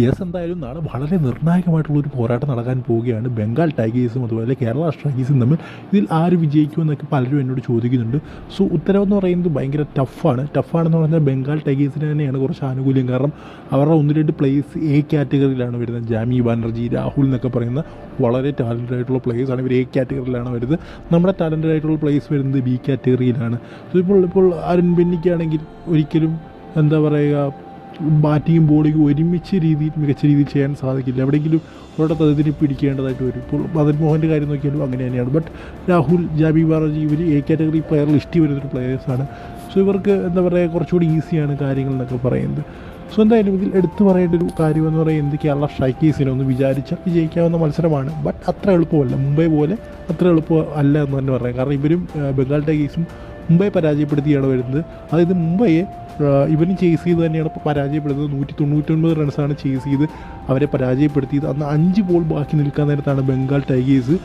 Yes എന്തായാലും നാളെ വളരെ നിർണായകമായിട്ടുള്ള ഒരു പോരാട്ടം നടക്കാൻ പോവുകയാണ്. ബംഗാൾ ടൈഗേഴ്സും അതുപോലെ കേരള സ്ട്രൈക്കേഴ്സും തമ്മിൽ ഇതിൽ ആര് വിജയിക്കുമെന്നൊക്കെ പലരും എന്നോട് ചോദിക്കുന്നുണ്ട്. സോ ഉത്തരവെന്ന് പറയുന്നത് ഭയങ്കര ടഫാണ്. ടഫാണെന്ന് പറഞ്ഞാൽ ബംഗാൾ ടൈഗേഴ്സിന് തന്നെയാണ് കുറച്ച് ആനുകൂല്യം. കാരണം അവരുടെ ഒന്ന് രണ്ട് പ്ലേയേഴ്സ് എ കാറ്റഗറിയിലാണ് വരുന്നത്. ജാമി ബാനർജി രാഹുൽ എന്നൊക്കെ പറയുന്ന വളരെ ടാലന്റഡ് ആയിട്ടുള്ള ആണ് ഇവർ എ കാറ്റഗറിയിലാണ് വരുന്നത്. നമ്മുടെ ടാലന്റഡ് ആയിട്ടുള്ള പ്ലേയേഴ്സ് വരുന്നത് ബി കാറ്റഗറിയിലാണ് സോ ഇപ്പോൾ ഇപ്പോൾ അരുൺ ബെന്നിക്കാണെങ്കിൽ ഒരിക്കലും എന്താ പറയുക ബാറ്റിങ്ങും ബോളിങ്ങും ഒരുമിച്ച് രീതിയിൽ മികച്ച രീതിയിൽ ചെയ്യാൻ സാധിക്കില്ല. എവിടെയെങ്കിലും ഒരിടത്ത് അതിന് പിടിക്കേണ്ടതായിട്ട് വരും. ഇപ്പോൾ മദൻ മോഹന്റെ കാര്യം നോക്കിയാലും അങ്ങനെ തന്നെയാണ്. ബട്ട് രാഹുൽ ജാബി ബാനർജി ഇവർ എ കാറ്റഗറി പ്ലെയർ ലിസ്റ്റ് വരുന്നൊരു പ്ലെയേഴ്സാണ് സോ ഇവർക്ക് എന്താ പറയുക കുറച്ചുകൂടി ഈസിയാണ് കാര്യങ്ങൾ എന്നൊക്കെ പറയുന്നത്. സോ എന്തായാലും ഇതിൽ എടുത്തു പറയേണ്ട ഒരു കാര്യം എന്ന് പറയുന്നത് കേരള സ്ട്രൈക്കേഴ്സിനെ ഒന്ന് വിചാരിച്ചാൽ വിജയിക്കാവുന്ന മത്സരമാണ്. ബട്ട് അത്ര എളുപ്പമല്ല. മുംബൈ പോലെ അത്ര എളുപ്പമല്ല എന്ന് തന്നെ പറയാം. കാരണം ഇവരും ബംഗാൾ ടൈഗേഴ്സും മുംബൈ പരാജയപ്പെടുത്തിയാണ് വരുന്നത്. അതായത് മുംബൈയെ ഇവനും ചേസ് ചെയ്ത് തന്നെയാണ് ഇപ്പോൾ പരാജയപ്പെടുന്നത്. നൂറ്റി തൊണ്ണൂറ്റൊൻപത് റൺസാണ് ചേസ് ചെയ്ത് അവരെ പരാജയപ്പെടുത്തിയത്. അന്ന് അഞ്ച് ബോൾ ബാക്കി നിൽക്കാൻ നേരത്താണ് ബംഗാൾ ടൈഗേഴ്സ്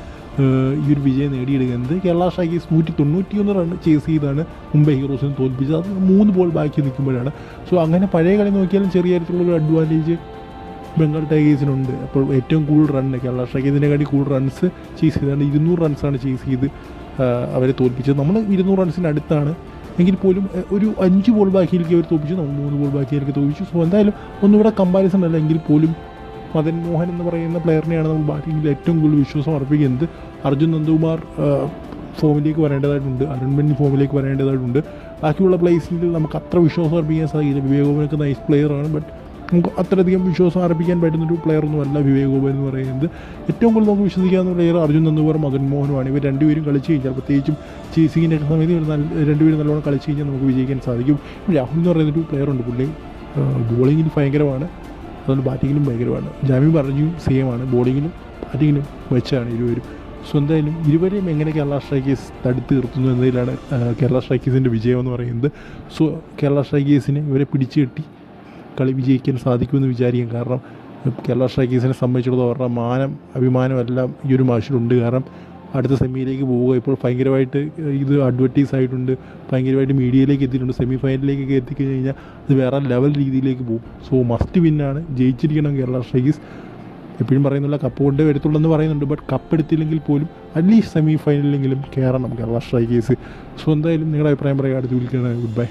ഈ ഒരു വിജയം നേടിയെടുക്കുന്നത് കേരള ടൈഗേഴ്സ് നൂറ്റി തൊണ്ണൂറ്റിയൊന്ന് റൺ ചേസ് ചെയ്താണ് മുംബൈ ഹീറോസിനെ തോൽപ്പിച്ചത്. അത് മൂന്ന് ബോൾ ബാക്കി നിൽക്കുമ്പോഴാണ്. സോ അങ്ങനെ പഴയ കളി നോക്കിയാലും ചെറിയ തരത്തിലുള്ള ഒരു അഡ്വാന്റേജ് ബംഗാൾ ടൈഗേഴ്സിനുണ്ട് അപ്പോൾ ഏറ്റവും കൂടുതൽ റണ്ണ് കേരള ടൈഗേഴ്സിനെക്കാട്ടി കൂടുതൽ റൺസ് ചേസ് ചെയ്താണ് ഇരുന്നൂറ് റൺസാണ് ചേസ് ചെയ്ത്. അവരെ തോൽപ്പിച്ചത്. നമ്മൾ ഇരുന്നൂറ് റൺസിന് അടുത്താണ്. എങ്കിൽ പോലും ഒരു അഞ്ച് ബോൾ ബാക്കിയിലേക്ക് അവർ തോൽപ്പിച്ചു നമ്മൾ മൂന്ന് ബോൾ ബാക്കിയിലേക്ക് തോൽപ്പിച്ചു. സോ എന്തായാലും ഒന്നുകൂടെ കമ്പാരിസൺ അല്ല. എങ്കിൽ പോലും മദൻ മോഹൻ എന്ന് പറയുന്ന പ്ലെയറിനെയാണ് നമ്മൾ ബാറ്റിങ്ങിൽ ഏറ്റവും കൂടുതൽ വിശ്വാസം അർപ്പിക്കുന്നത്. അർജുൻ നന്ദകുമാർ ഫോമിലേക്ക് വരേണ്ടതായിട്ടുണ്ട്. അരുൺ ബെന്നി ഫോമിലേക്ക് വരേണ്ടതായിട്ടുണ്ട്. ബാക്കിയുള്ള പ്ലേസിൽ നമുക്ക് അത്ര വിശ്വാസം അർപ്പിക്കാൻ സാധിക്കില്ല. വിവേകോമനൊക്കെ നൈസ് പ്ലെയറാണ് ബട്ട് നമുക്ക് അത്രയധികം വിശ്വാസം അർപ്പിക്കാൻ പറ്റുന്നൊരു പ്ലെയറൊന്നുമല്ല വിവേക് ഗോപൻ എന്ന് പറയുന്നത്. ഏറ്റവും കൂടുതൽ നമുക്ക് വിശ്വസിക്കാവുന്ന പ്ലെയർ അർജുൻ നന്ദകുമാർ മദൻ മോഹനുമാണ് ഇവർ രണ്ടുപേരും കളിച്ച് കഴിഞ്ഞാൽ പ്രത്യേകിച്ചും ചേസിങ്ങിന്റെ സമയത്ത് ഇവർ നല്ല രണ്ടുപേരും നല്ലോണം കളിച്ച് കഴിഞ്ഞാൽ നമുക്ക് വിജയിക്കാൻ സാധിക്കും. രാഹുൽ എന്ന് പറയുന്നൊരു പ്ലെയർ ഉണ്ട് പുള്ളി. ബോളിങ്ങിൽ ഭയങ്കരമാണ്. അതുകൊണ്ട് ബാറ്റിങ്ങിലും ഭയങ്കരമാണ്. ജാമ്യം പറഞ്ഞും സെയിം ആണ്. ബോളിങ്ങിലും ബാറ്റിങ്ങിലും വെച്ചാണ് ഇരുവരും. സോ എന്തായാലും ഇരുവരെയും എങ്ങനെ കേരള സ്ട്രൈക്കേഴ്സ് തടുത്ത് നിർത്തുന്നു എന്നതിലാണ് കേരള സ്ട്രൈക്കേഴ്സിന്റെ വിജയം എന്ന് പറയുന്നത്. സോ കേരള സ്ട്രൈക്കേഴ്സിനെ ഇവരെ പിടിച്ചു കെട്ടി കളി വിജയിക്കാൻ സാധിക്കുമെന്ന് വിചാരിക്കും. കാരണം കേരള സ്ട്രൈക്കേഴ്സിനെ സംബന്ധിച്ചിടത്തോളം അവരുടെ മാനം അഭിമാനം എല്ലാം ഈ ഒരു മാഷിലുണ്ട്. കാരണം അടുത്ത സെമിയിലേക്ക് പോവുക. ഇപ്പോൾ ഭയങ്കരമായിട്ട് ഇത് അഡ്വർട്ടൈസ് ആയിട്ടുണ്ട്. ഭയങ്കരമായിട്ട് മീഡിയയിലേക്ക് എത്തിയിട്ടുണ്ട്. സെമി ഫൈനലിലേക്കൊക്കെ എത്തിക്കഴിഞ്ഞ് കഴിഞ്ഞാൽ അത് വേറെ ലെവൽ രീതിയിലേക്ക് പോകും. സോ മസ്റ്റ് വിന്നാണ് ജയിച്ചിരിക്കണം കേരള സ്ട്രൈക്കേഴ്സ് എപ്പോഴും പറയുന്നുള്ള കപ്പ് കൊണ്ടേ വരത്തുള്ളൂ എന്ന് പറയുന്നുണ്ട്. ബട്ട് കപ്പ് എടുത്തില്ലെങ്കിൽ പോലും അറ്റ്ലീസ്റ്റ് സെമി ഫൈനലിലെങ്കിലും കയറണം കേരള സ്ട്രൈക്കേഴ്സ് സോ എന്തായാലും നിങ്ങളുടെ അഭിപ്രായം പറയുക അടുത്ത് വിളിക്കുകയാണ് ഗുഡ് ബൈ